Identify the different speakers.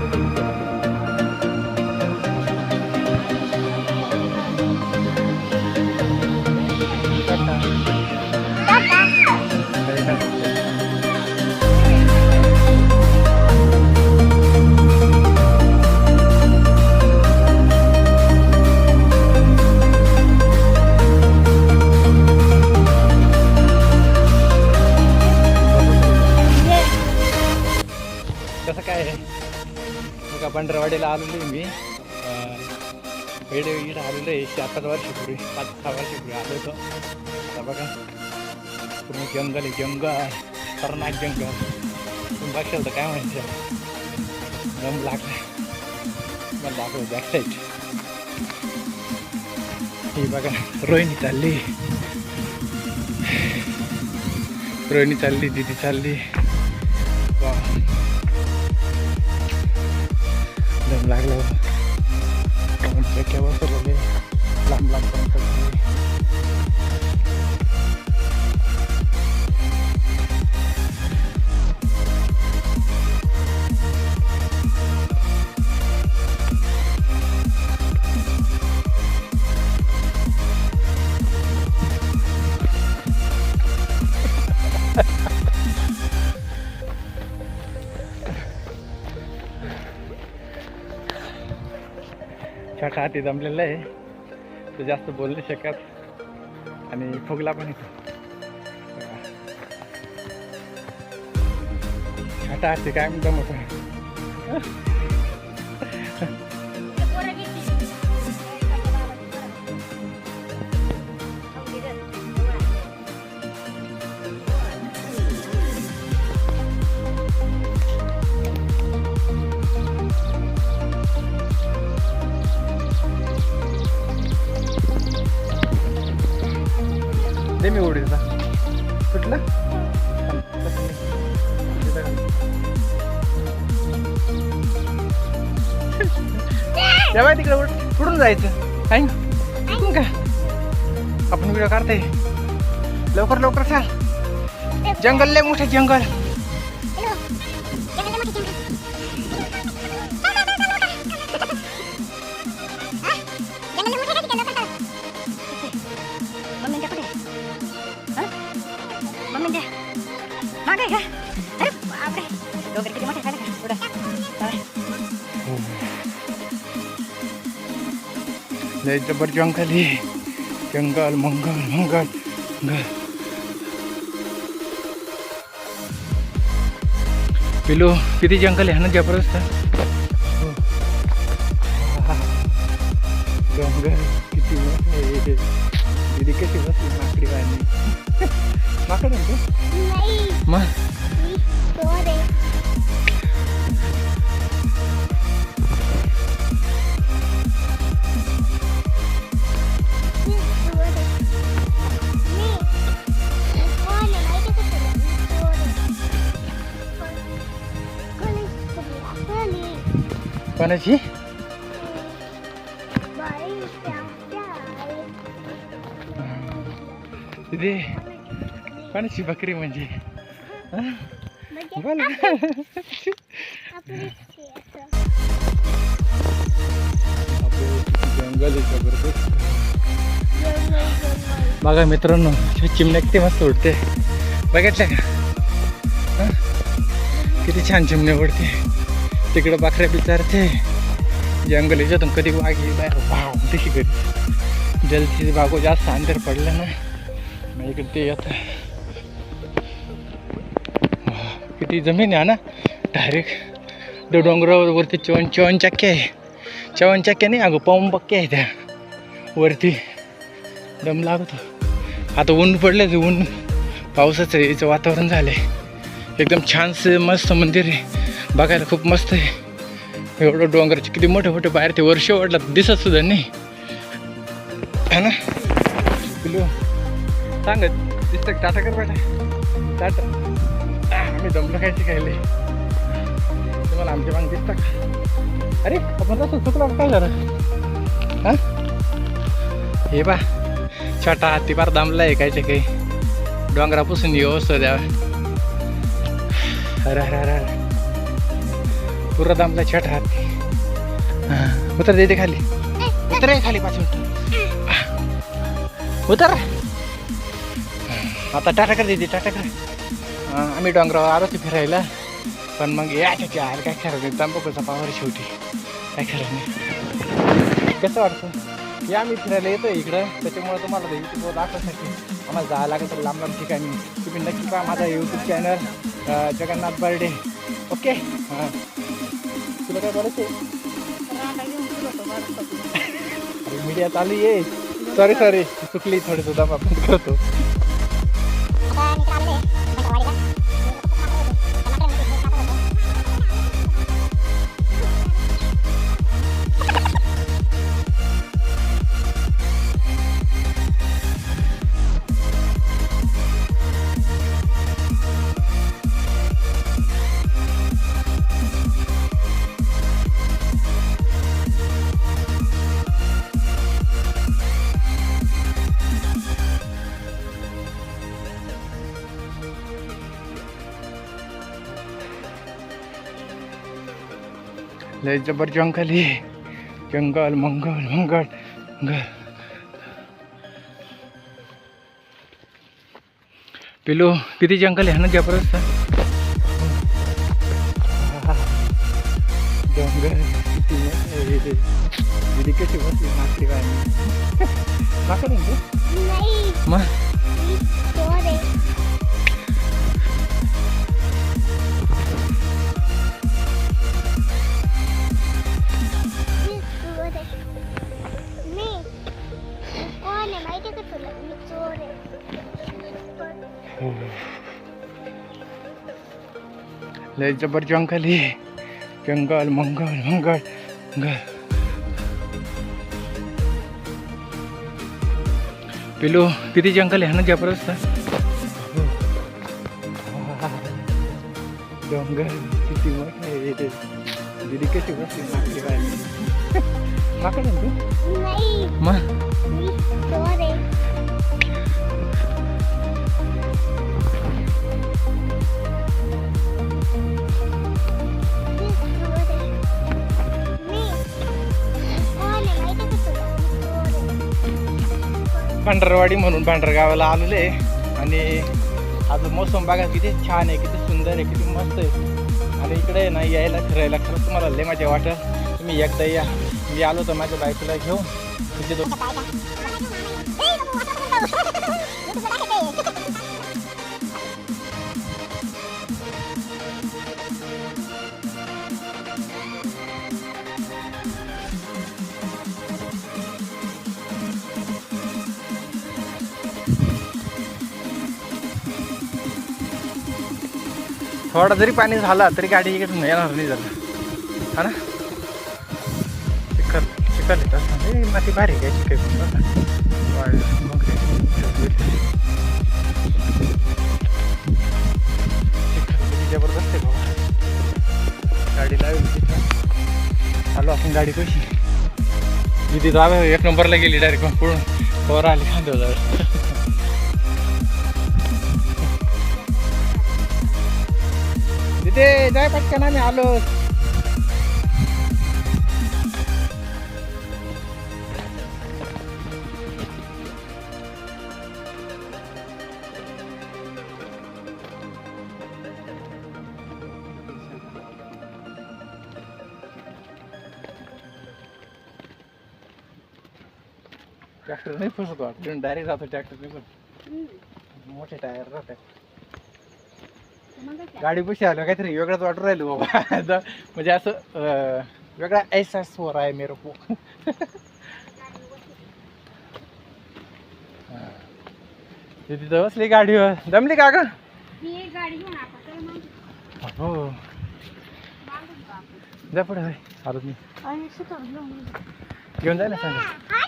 Speaker 1: Música वाडीला आलेलो आहे मी. अं, इकडे आलेलो आहे. चार पाच वर्षापूर्वी पाच सहा वर्षापूर्वी आलो होतो. आता बघा पूर्ण जंगल आहे. जंगल खतरनाक जंगल. तुम्ही बघशाल तर काय म्हणायचं दम लागला. मला लागलो. बॅक साईड ही बघा रोहिणी चालली. रोहिणी चालली दिदी चालली. वा. दम लागला चक्क्या बसवलेले लांब लांब पर्यंत गेले. छोटा हाती जमलेला आहे. तो जास्त बोलले नाही शकत. आणि फुगला पण येतो छाटा हाती काय म्हणतो मोठा थांब, तिकडे उठ. कुठून जायचं? काय? ना इथून का? आपण व्हिडिओ काढते लवकर लवकर चाल. जंगल लय मोठे जंगल. लय जबर जंगल हे. जंगल मंगल मंगल मंगल. पिलू किती जंगल आहे ना जबरदस्त? दिदी कशी बसली माकडी वाणी माकड म्हणतो मग दिदी कोणाची बकरी म्हणजे? बोल. जंगल आहे जबरदस्त बघा मित्रांनो हे चिमण्या किती मस्त उडते. बघितलं का? किती छान चिमण्या उडते. तिकडं बकऱ्या बिचारते जंगल याच्यातून कधी वाघ येईल बाहेर. वाव कधी जलची बागो जास्त अंतर पडलं ना. इकडे ते येतं किती जमीन आहे ना? डायरेक्ट त्या डोंगरावर वरती चवन चवन चक्के आहे. चवन चक्क्या नाही अगं पाऊन पक्के आहे त्या. वरती दम लागतो. आता ऊन पडलं ते ऊन. पावसाचं याचं वातावरण झालं आहे एकदम छानसं मस्त मंदिर आहे. बघायला खूप मस्त आहे. एवढं डोंगराचे किती मोठे मोठे बाहेर ते वर्ष वाढलं दिसत सुद्धा नाही. है ना? पिलू सांग दिसतं टाटा कर बेटा. टाटा. आ, आम्ही दमलो काय शिकायले? तुम्हाला आमचे मांग दिसतं का? अरे आपण तसं चुकलं काय झालं? हां? हे बा छोटा हाती फार दमला आहे कायचे काही. डोंगरापासून येऊ असतो द्यावा अरे अरे अरे अरे. पुरा दमला छोटा हाती. हां उतर दे खाली. उतर खाली पाच मिनिट. उतर. आता टाटा कर टाटाकर टाटा कर. आम्ही डोंगरावर आलो ते फिरायला. पण मग या त्याच्या आर काय खरं नाही. तंबाखूचा पावर शेवटी. काय खरं नाही. कसं वाटतं? या आम्ही फिरायला येतो इकडं. त्याच्यामुळे तुम्हाला युट्यूबवर दाखवण्यासाठी आम्हाला जायला लागेल तर लांब लांब ठिकाणी. तुम्ही नक्की पहा माझा YouTube channel Jagannath Barde. Okay? हां. तुला काय बोलायचं मीडिया चालू आहे. सॉरी सॉरी चुकली थोडी सुद्धा आपण करतो. लय जबर जंगल आहे. जंगल मंगल मंगल मंगल. पिलू किती जंगल आहे ना जबरदस्त? किती हे. दीदी कशी बसली? मग? लय जबर जंगल आहे. जंगल मंगल मंगल मंगल. पिलू किती जंगल आहे ना जबरदस्त? डोंगर किती मोठं आहे. दीदी कशी बसली माकडी वाणी माकड आहे ना तू? मग भांडरवाडी म्हणून पांढरगावाला आलेले आहे. आणि आज मोसम बघा किती छान आहे किती सुंदर आहे किती मस्त आहे. आणि इकडे ना यायला फिरायला खरंच तुम्हाला लय मजा वाटत तुम्ही एकदा या. मी आलो तर माझ्या बायकोला घेऊन. तिथे थोडा जरी पाणी झाला तरी गाडी इकडून येणार नाही झालं हा ना? चिखल चिखल येत हे माती भारी काय? चिखल जबरदस्त आहे बाबा. गाडी लावली आलो आपण गाडी कशी? किती जावे एक नंबरला गेली डायरेक्ट पूर्ण वर आली खांद्यावर ते जाय पटकन आम्ही आलो. ट्रॅक्टर नाही फसतो वाटतं. डायरेक्ट जातो ट्रॅक्टर नाही पण मोठे टायर राहतात. गाडी पशी आलो काहीतरी वेगळंच वाटून राहिलो बाबा. आता म्हणजे असं अं, वेगळा ऐसा स्वर आहे मेरे को. हा. ते तिथं बसली गाडीवर. दमली का ग?
Speaker 2: गाडी घेऊन आता तर मग
Speaker 1: हो. जा पुढे होय. आलो मी.
Speaker 2: आणि सुतार घेऊन
Speaker 1: घेऊन जाय ना सांगा.